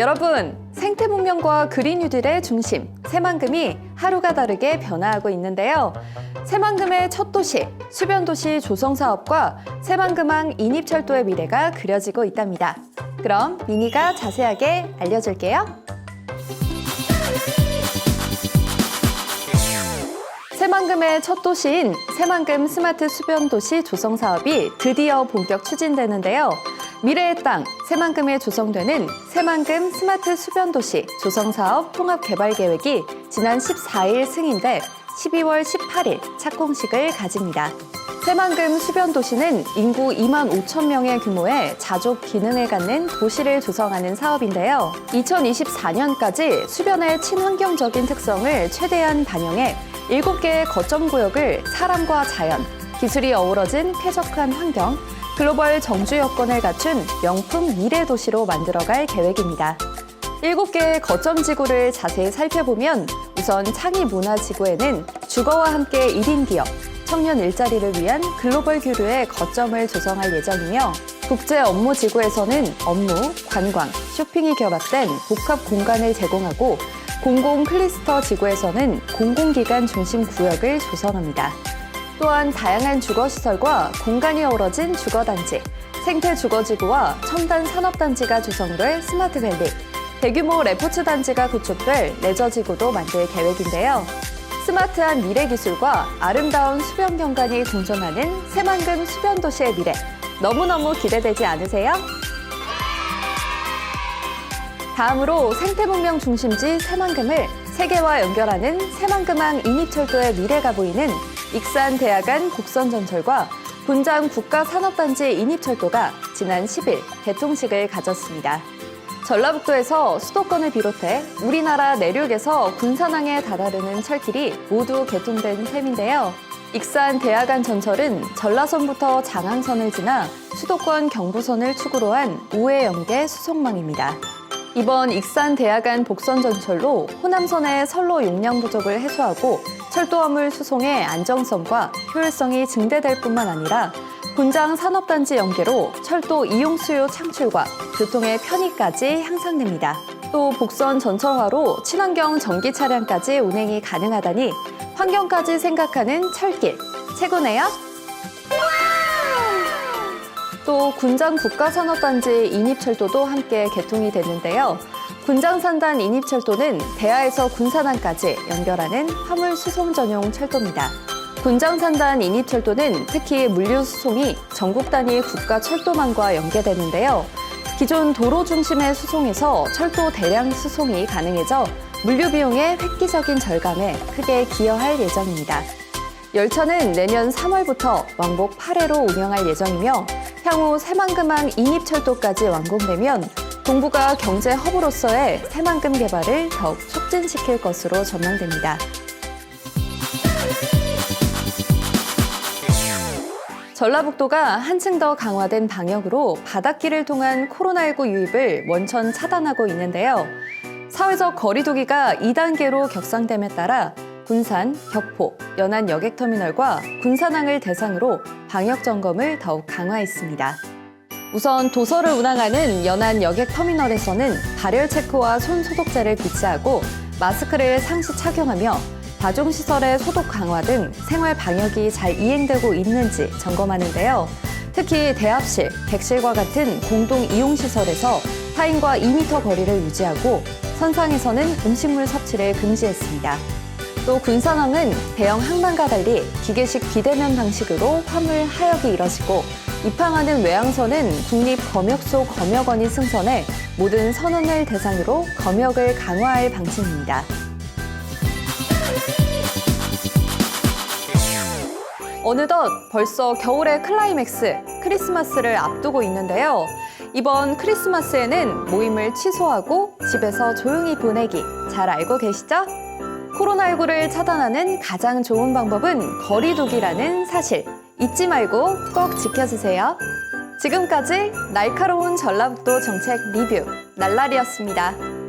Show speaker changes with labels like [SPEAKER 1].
[SPEAKER 1] 여러분, 생태 문명과 그린 뉴딜의 중심, 새만금이 하루가 다르게 변화하고 있는데요. 새만금의 첫 도시, 수변 도시 조성 사업과 새만금항 인입철도의 미래가 그려지고 있답니다. 그럼 미니가 자세하게 알려줄게요. 새만금의 첫 도시인 새만금 스마트 수변 도시 조성 사업이 드디어 본격 추진되는데요. 미래의 땅 새만금에 조성되는 새만금 스마트 수변 도시 조성 사업 통합 개발 계획이 지난 14일 승인돼 12월 18일 착공식을 가집니다. 새만금 수변 도시는 인구 2만 5천 명의 규모의 자족 기능을 갖는 도시를 조성하는 사업인데요. 2024년까지 수변의 친환경적인 특성을 최대한 반영해 7개의 거점 구역을 사람과 자연, 기술이 어우러진 쾌적한 환경, 글로벌 정주 여건을 갖춘 명품 미래 도시로 만들어갈 계획입니다. 7개의 거점 지구를 자세히 살펴보면 우선 창의 문화 지구에는 주거와 함께 1인 기업, 청년 일자리를 위한 글로벌 교류의 거점을 조성할 예정이며 국제 업무 지구에서는 업무, 관광, 쇼핑이 결합된 복합 공간을 제공하고 공공 클리스터 지구에서는 공공기관 중심 구역을 조성합니다. 또한 다양한 주거시설과 공간이 어우러진 주거단지, 생태 주거지구와 첨단 산업단지가 조성될 스마트밸리, 대규모 레포츠 단지가 구축될 레저지구도 만들 계획인데요. 스마트한 미래 기술과 아름다운 수변 경관이 공존하는 새만금 수변 도시의 미래 너무너무 기대되지 않으세요? 다음으로 생태문명 중심지 새만금을 세계와 연결하는 새만금항 인입철도의 미래가 보이는 익산 대학안 곡선전철과 군장 국가산업단지 인입철도가 지난 10일 개통식을 가졌습니다. 전라북도에서 수도권을 비롯해 우리나라 내륙에서 군산항에 다다르는 철길이 모두 개통된 셈인데요. 익산 대학안 전철은 전라선부터 장항선을 지나 수도권 경부선을 축으로 한 우회 연계 수송망입니다. 이번 익산 대학안 복선 전철로 호남선의 선로 용량 부족을 해소하고 철도 화물 수송의 안정성과 효율성이 증대될 뿐만 아니라 군장 산업단지 연계로 철도 이용 수요 창출과 교통의 편의까지 향상됩니다. 또 복선 전철화로 친환경 전기 차량까지 운행이 가능하다니 환경까지 생각하는 철길 최고네요. 또 군장 국가산업단지 인입철도도 함께 개통이 됐는데요. 군장산단 인입철도는 대하에서 군산항까지 연결하는 화물 수송 전용 철도입니다. 군장산단 인입철도는 특히 물류 수송이 전국 단위 국가 철도망과 연계되는데요. 기존 도로 중심의 수송에서 철도 대량 수송이 가능해져 물류 비용의 획기적인 절감에 크게 기여할 예정입니다. 열차는 내년 3월부터 왕복 8회로 운영할 예정이며 향후 새만금항 인입철도까지 완공되면 동부가 경제 허브로서의 새만금 개발을 더욱 촉진시킬 것으로 전망됩니다. 전라북도가 한층 더 강화된 방역으로 바닷길을 통한 코로나19 유입을 원천 차단하고 있는데요. 사회적 거리두기가 2단계로 격상됨에 따라 군산, 격포, 연안 여객터미널과 군산항을 대상으로 방역 점검을 더욱 강화했습니다. 우선 도서를 운항하는 연안 여객터미널에서는 발열 체크와 손 소독제를 비치하고 마스크를 상시 착용하며 다중시설의 소독 강화 등 생활 방역이 잘 이행되고 있는지 점검하는데요. 특히 대합실, 객실과 같은 공동 이용시설에서 타인과 2m 거리를 유지하고 선상에서는 음식물 섭취를 금지했습니다. 또 군산항은 대형 항만과 달리 기계식 비대면 방식으로 화물 하역이 이뤄지고 입항하는 외항선은 국립 검역소 검역원이 승선해 모든 선원을 대상으로 검역을 강화할 방침입니다. 어느덧 벌써 겨울의 클라이맥스 크리스마스를 앞두고 있는데요. 이번 크리스마스에는 모임을 취소하고 집에서 조용히 보내기 잘 알고 계시죠? 코로나19를 차단하는 가장 좋은 방법은 거리두기라는 사실 잊지 말고 꼭 지켜주세요. 지금까지 날카로운 전라북도 정책 리뷰 날라리였습니다.